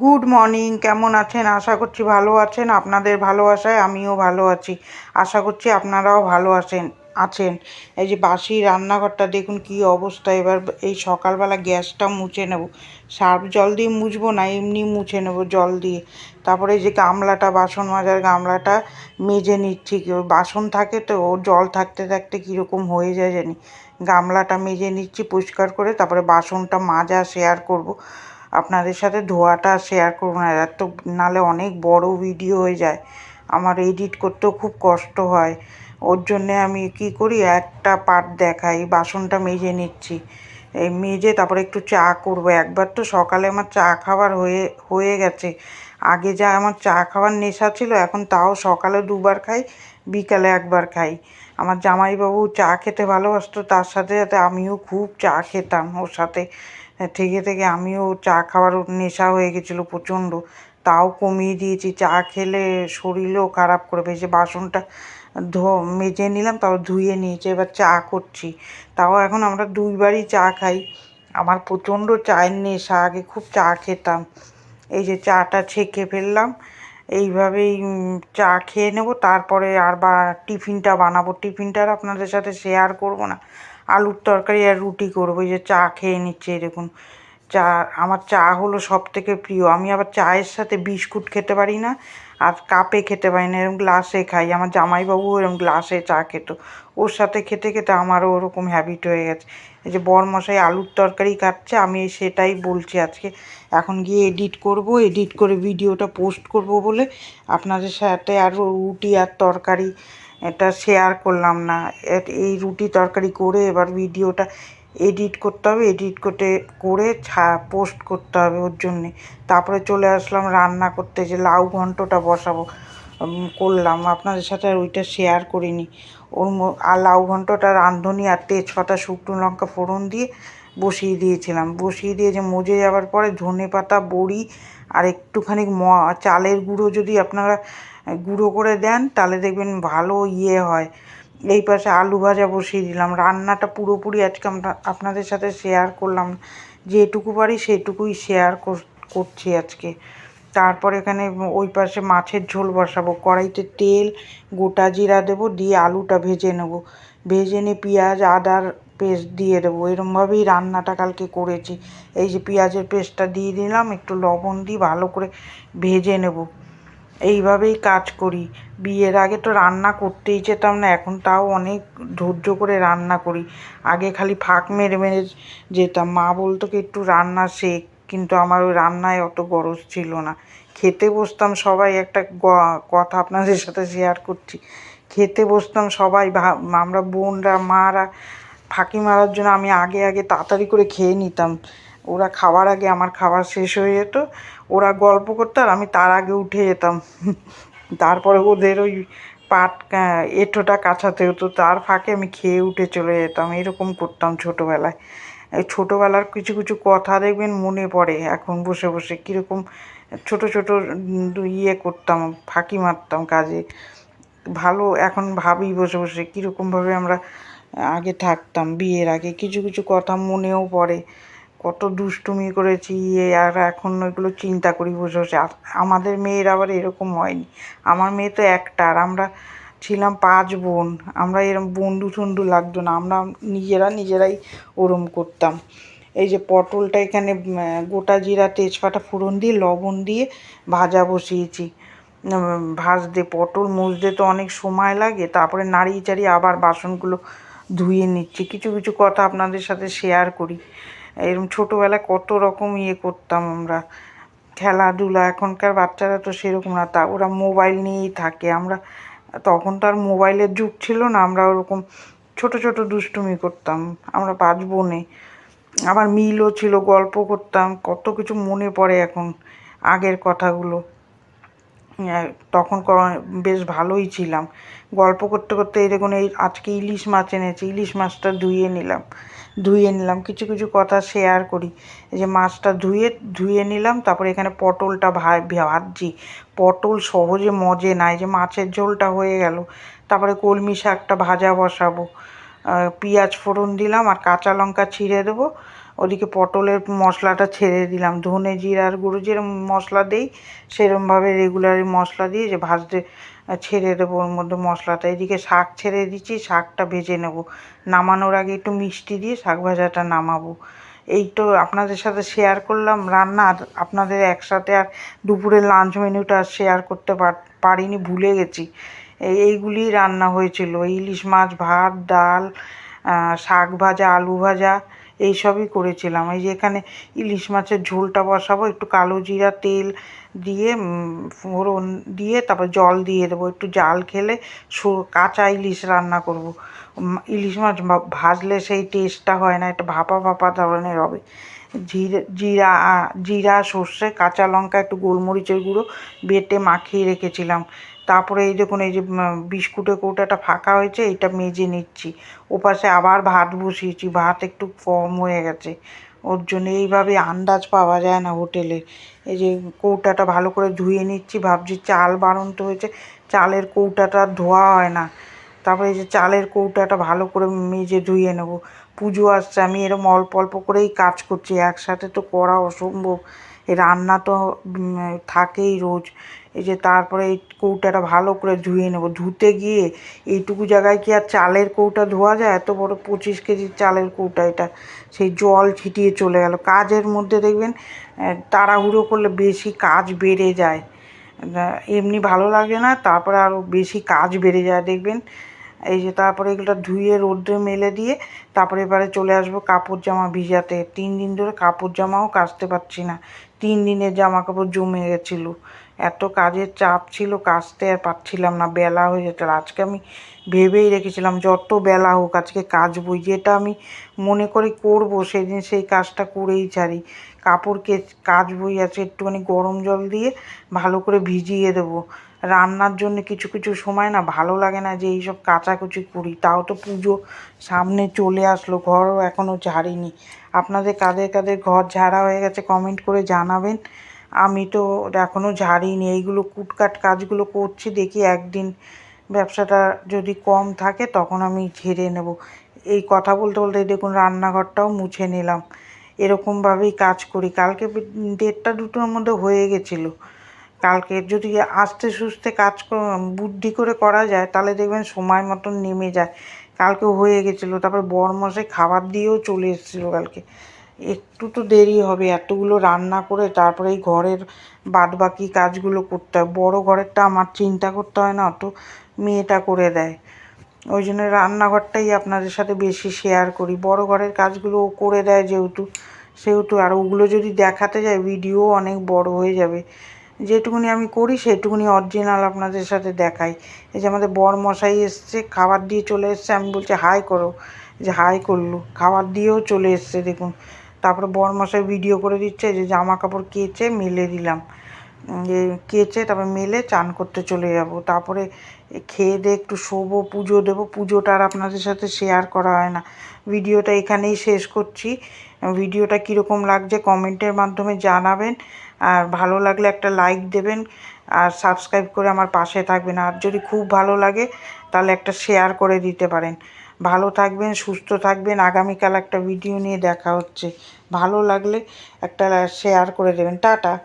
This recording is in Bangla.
গুড মর্নিং কেমন আছেন? আশা করছি ভালো আছেন। আপনাদের ভালোবাসায় আমিও ভালো আছি। আশা করছি আপনারাও ভালো আছেন আছেন। এই যে বাসি রান্নাঘরটা, দেখুন কি অবস্থা। এবার এই সকালবেলা গ্যাসটা মুছে নেব। সার্ফ জল দিয়ে মুছবো না, এমনি মুছে নেব জল দিয়ে। তারপরে এই যে গামলাটা, বাসন মাজার গামলাটা মেজে নিচ্ছি। বাসন থাকে তো, ও জল থাকতে থাকতে কীরকম হয়ে যায় জানি। গামলাটা মেজে নিচ্ছি পরিষ্কার করে, তারপরে বাসনটা মাজা, শেয়ার করব। আপনাদের সাথে ধোয়াটা শেয়ার করব না। এত নালে অনেক বড় ভিডিও হয়ে যায়। আমার এডিট করতেও খুব কষ্ট হয়। ওর জন্যে আমি কি করি? একটা পার্ট দেখাই, বাসনটা মেজে নিচ্ছি। এই মেজে তারপরে একটু চা করব। একবার তো সকালে আমার চা খাবার হয়ে হয়ে গেছে। আগে যা আমার চা খাওয়ার নেশা ছিল, এখন তাও সকালে দুবার খাই, বিকালে একবার খাই। আমার জামাইবাবু চা খেতে ভালোবাসতো, তার সাথে সাথে আমিও খুব চা খেতাম ওর সাথে। থেকে থেকে আমিও চা খাওয়ার নেশা হয়ে গেছিল প্রচণ্ড। তাও কমিয়ে দিয়েছি। চা খেলে শরীরও খারাপ করবে যে বাসনটা ধো, মেজে নিলাম তাও ধুয়ে নিয়েছে, এবার চা করছি। তাও এখন আমরা দুইবারই চা খাই। আমার প্রচণ্ড চায়ের নেশা, আগে খুব চা খেতাম। এই যে চাটা ছেঁকে ফেললাম, এইভাবেই চা খেয়ে নেব। তারপরে আর বা টিফিনটা বানাবো। টিফিনটা আর আপনাদের সাথে শেয়ার করব না। আলুর তরকারি আর রুটি করব যে চা খেয়ে নিচ্ছে এরকম চা, আমার চা হলো সব থেকে প্রিয়। আমি আবার চায়ের সাথে বিস্কুট খেতে পারি না, আর কাপে খেতে পারি না, এরকম গ্লাসে খাই। আমার জামাইবাবু এরকম গ্লাসে চা খেত। ওর সাথে খেতে খেতে আমারও ওরকম হ্যাবিট হয়ে গেছে। এই যে বরমশাই আলুর তরকারি কাটছে, আমি সেটাই বলছি আজকে। এখন গিয়ে এডিট করব এডিট করে ভিডিওটা পোস্ট করব বলে আপনাদের সাথে আর রুটি আর তরকারি এটা শেয়ার করলাম না। এই রুটি তরকারি করে এবার ভিডিওটা এডিট করতে হবে এডিট করতে করে ছা পোস্ট করতে হবে ওর জন্যে। তারপরে চলে আসলাম রান্না করতে, যে লাউ ঘন্টটা বসাবো। করলাম, আপনাদের সাথে আর ওইটা শেয়ার করিনি। ওর আর লাউ ঘন্টটা রাঁধুনি আর তেজপাতা, শুকনো লঙ্কা ফোড়ন দিয়ে বসিয়ে দিয়েছিলাম। বসিয়ে দিয়ে যে মজে যাওয়ার পরে ধনে পাতা বড়ি আর একটুখানি ম চালের গুঁড়ো যদি আপনারা গুঁড়ো করে দেন, তাহলে দেখবেন ভালো ইয়ে হয়। এই পাশে আলু ভাজা বসিয়ে দিলাম। রান্নাটা পুরোপুরি আজকে আমরা আপনাদের সাথে শেয়ার করলাম। যেটুকু পারি সেটুকুই শেয়ার করছি আজকে। তারপর এখানে ওই পাশে মাছের ঝোল বসাবো। কড়াইতে তেল, গোটা জিরা দেবো, দিয়ে আলুটা ভেজে নেব। ভেজে নিয়ে পেঁয়াজ, আদার পেস্ট দিয়ে দেবো। এরমভাবেই রান্নাটা কালকে করেছি। এই যে পেঁয়াজের পেস্টটা দিয়ে দিলাম, একটু লবণ দিয়ে ভালো করে ভেজে নেব। এইভাবেই কাজ করি। বিয়ের আগে তো রান্না করতেই যেতাম না, এখন তাও অনেক ধৈর্য করে রান্না করি। আগে খালি ফাঁক মেরে মেরে যেতাম। মা বলতো কি, একটু রান্না শেখ। কিন্তু আমার ওই রান্নায় অত গরজ ছিল না। খেতে বসতাম সবাই, একটা কথা আপনাদের সাথে শেয়ার করছি। খেতে বসতাম সবাই আমরা বোনরা, মারা ফাঁকি মারার জন্য আমি আগে আগে তাড়াতাড়ি করে খেয়ে নিতাম। ওরা খাওয়ার আগে আমার খাবার শেষ হয়ে যেত, ওরা গল্প করতো আর আমি তার আগে উঠে যেতাম। তারপরে ওদের ওই পাট এঁঠোটা কাছাতে হতো, তার ফাঁকে আমি খেয়ে উঠে চলে যেতাম, এরকম করতাম ছোটোবেলায়। ছোটোবেলার কিছু কিছু কথা দেখবেন মনে পড়ে, এখন বসে বসে কীরকম ছোট ছোট ইয়ে করতাম, ফাঁকি মারতাম কাজে। ভালো, এখন ভাবি বসে বসে কীরকমভাবে আমরা আগে থাকতাম, বিয়ের আগে কিছু কিছু কথা মনেও পড়ে। কত দুষ্টুমি করেছি আর এখন ওইগুলো চিন্তা করি বসে বসে আমাদের মেয়ের আবার এরকম হয়নি। আমার মেয়ে তো একটা, আর আমরা ছিলাম পাঁচ বোন। আমরা এরম বন্ধু টন্ধু লাগতো না, আমরা নিজেরা নিজেরাই ওরম করতাম। এই যে পটলটা এখানে গোটা জিরা, তেজপাতা, ফোড়ন দিয়ে, লবণ দিয়ে ভাজা বসিয়েছি। ভাজতে, পটল মুজতে তো অনেক সময় লাগে, তারপরে নাড়িয়ে চাড়িয়ে আবার বাসনগুলো ধুয়ে নিচ্ছি। কিছু কিছু কথা আপনাদের সাথে শেয়ার করি। এরকম ছোটোবেলায় কত রকম ইয়ে করতাম আমরা। খেলাধুলা, এখনকার বাচ্চারা তো সেরকম না, তা ওরা মোবাইল নিয়েই থাকে। আমরা তখন তো আর মোবাইলের যুগ ছিল না, আমরা ওরকম ছোট ছোট দুষ্টুমি করতাম, আমরা পাঁচ বোনে। আবার মিলও ছিল, গল্প করতাম, কত কিছু মনে পড়ে এখন আগের কথাগুলো। তখন বেশ ভালোই ছিলাম। গল্প করতে করতে দেখুন, এই আজকে ইলিশ মাছ এনেছি, ইলিশ মাছটা ধুয়ে নিলাম। ধুয়ে নিলাম। কিছু কিছু কথা শেয়ার করি। যে মাছটা ধুয়ে ধুয়ে নিলাম, তারপরে এখানে পটলটা ভা ভাজছি। পটল সহজে মজে না, এই যে মাছের ঝোলটা হয়ে গেল। তারপরে কলমি শাকটা ভাজা বসাবো। পেঁয়াজ ফোড়ন দিলাম আর কাঁচা লঙ্কা ছিঁড়ে দেবো। ওদিকে পটলের মশলাটা ছেড়ে দিলাম। ধনে জিরার গুঁড়ো যেরকম মশলা দেই, সেরমভাবে রেগুলারই মশলা দিয়ে যে ভাজতে ছেড়ে দেবো ওর মধ্যে মশলাটা। এদিকে শাক ছেড়ে দিচ্ছি, শাকটা ভেজে নেব। নামানোর আগে একটু মিষ্টি দিয়ে শাক ভাজাটা নামাবো। এই তো আপনাদের সাথে শেয়ার করলাম। রান্না আপনাদের একসাথে আর দুপুরের লাঞ্চ মেনুটা শেয়ার করতে পারিনি, ভুলে গেছি। এই এইগুলি রান্না হয়েছিল। ইলিশ মাছ, ভাত, ডাল শাক ভাজা, আলু ভাজা এইসবই করেছিলাম। এই যে এখানে ইলিশ মাছের ঝোলটা বসাবো, একটু কালো জিরা তেল দিয়ে ফোড়ন দিয়ে, তারপর জল দিয়ে দেবো। একটু জাল খেলে কাঁচা ইলিশ রান্না করব। ইলিশ মাছ ভাজলে সেই টেস্টটা হয় না, একটা ভাপা ভাপা ধরনের হবে। জিরে, জিরা সর্ষে, কাঁচা লঙ্কা, একটু গোলমরিচের গুঁড়ো বেটে মাখিয়ে রেখেছিলাম। তারপরে এই দেখুন, এই যে বিস্কুটের কৌটাটা ফাঁকা হয়েছে এইটা মেজে নিচ্ছি। ওপাশে আবার ভাত বসিয়েছি, ভাত একটু কম হয়ে গেছে। ওর জন্য এইভাবে আন্দাজ পাওয়া যায় না হোটেলে। এই যে, কৌটাটা ভালো করে ধুয়ে নিচ্ছি, ভাবছি চাল বাড়ন্ত হয়েছে, চালের কৌটাটা ধোয়া হয় না। তারপরে এই যে, চালের কৌটাটা ভালো করে মেজে ধুয়ে নেব। পুজো আসছে, আমি এরকম অল্প অল্প করেই কাজ করছি, একসাথে তো করা অসম্ভব। রান্না তো থাকেই রোজ। এই যে তারপরে এই কৌটাটা ভালো করে ধুয়ে নেব। ধুতে গিয়ে এইটুকু জায়গায় কি আর চালের কৌটা ধোয়া যায়? এত বড় পঁচিশ কেজির চালের কৌটা এটা। সেই জল ছিটিয়ে চলে গেল। কাজের মধ্যে দেখবেন তাড়াহুড়ো করলে বেশি কাজ বেড়ে যায়। এমনি ভালো লাগে না, তারপরে আরও বেশি কাজ বেড়ে যায়। দেখবেন এই যে তারপরে এগুলো ধুয়ে রোদ্রে মেলে দিয়ে তারপরে এবারে চলে আসব কাপড় জামা ভিজাতে। তিন দিন ধরে কাপড় জামাও কাচতে পারছি না। তিন দিনের জামা কাপড় জমে গেছিল। এত কাজের চাপ ছিল, কাচতে আর পারছিলাম না, বেলা হয়ে যেত আজকে আমি ভেবেই রেখেছিলাম, যত বেলা হোক আজকে কাচবই। যেটা আমি মনে করে করব, সেদিন সেই কাজটা করেই ছাড়ি। কাপড় কে কাচবই আছে একটুখানি গরম জল দিয়ে ভালো করে ভিজিয়ে দেবো। রান্নার জন্য কিছু কিছু সময় না ভালো লাগে না যে এইসব কাচাকুচি করি। তাও তো পুজো সামনে চলে আসলো, ঘরও এখনও ঝাড়িনি। আপনাদের কাদের কাদের ঘর ঝাড়া হয়ে গেছে কমেন্ট করে জানাবেন। আমি তো এখনও ঝাড়িনি, এইগুলো কুটকাট কাজগুলো করছি, দেখি একদিন ব্যবসাটা যদি কম থাকে তখন আমি ঝেড়ে নেব। এই কথা বলতে বলতে দেখুন রান্নাঘরটাও মুছে নিলাম। এরকমভাবেই কাজ করি। কালকে দেড়টা দুটোর মধ্যে হয়ে গেছিল। কালকে যদি আস্তে সুস্তে কাজ বুদ্ধি করে করা যায়, তাহলে দেখবেন সময় মতন নেমে যায়। কালকে হয়ে গেছিল, তারপর বরমশাই খাবার দিয়েও চলে এসেছিল কালকে। একটু তো দেরি হবে, এতগুলো রান্না করে তারপরে এই ঘরের বাদ বাকি কাজগুলো করতে হয়। বড়ো ঘরেরটা আমার চিন্তা করতে হয় না, অত মেয়েটা করে দেয়। ওই জন্য রান্নাঘরটাই আপনাদের সাথে বেশি শেয়ার করি। বড় ঘরের কাজগুলো ও করে দেয় যেহেতু, সেহেতু। আর ওগুলো যদি দেখাতে যায় ভিডিও অনেক বড় হয়ে যাবে। যেটুকুনি আমি করি, সেটুকুনি অরিজিনাল আপনাদের সাথে দেখাই। এই যে আমাদের বর মশাই এসছে, খাবার দিয়ে চলে এসছে, আমি বলছি, হাই করো। যে, হাই করল। খাবার দিয়েও চলে এসছে, দেখুন। তারপরে বরমশাই ভিডিও করে দিচ্ছে যে জামা কাপড় কেচে মেলে দিলাম। যে কেচে তারপরে মেলে চান করতে চলে যাব। তারপরে খেয়ে দিয়ে একটু শোবো, পুজো দেবো। পুজোটা আর আপনাদের সাথে শেয়ার করা হয় না। ভিডিওটা এখানেই শেষ করছি। ভিডিওটা কীরকম লাগছে কমেন্টের মাধ্যমে জানাবেন। আর ভালো লাগলে একটা লাইক দেবেন আর সাবস্ক্রাইব করে আমার পাশে থাকবেন। আর যদি খুব ভালো লাগে, তাহলে একটা শেয়ার করে দিতে পারেন। ভালো থাকবেন, সুস্থ থাকবেন। আগামীকাল একটা ভিডিও নিয়ে দেখা হচ্ছে। ভালো লাগলে একটা শেয়ার করে দেবেন। টাটা।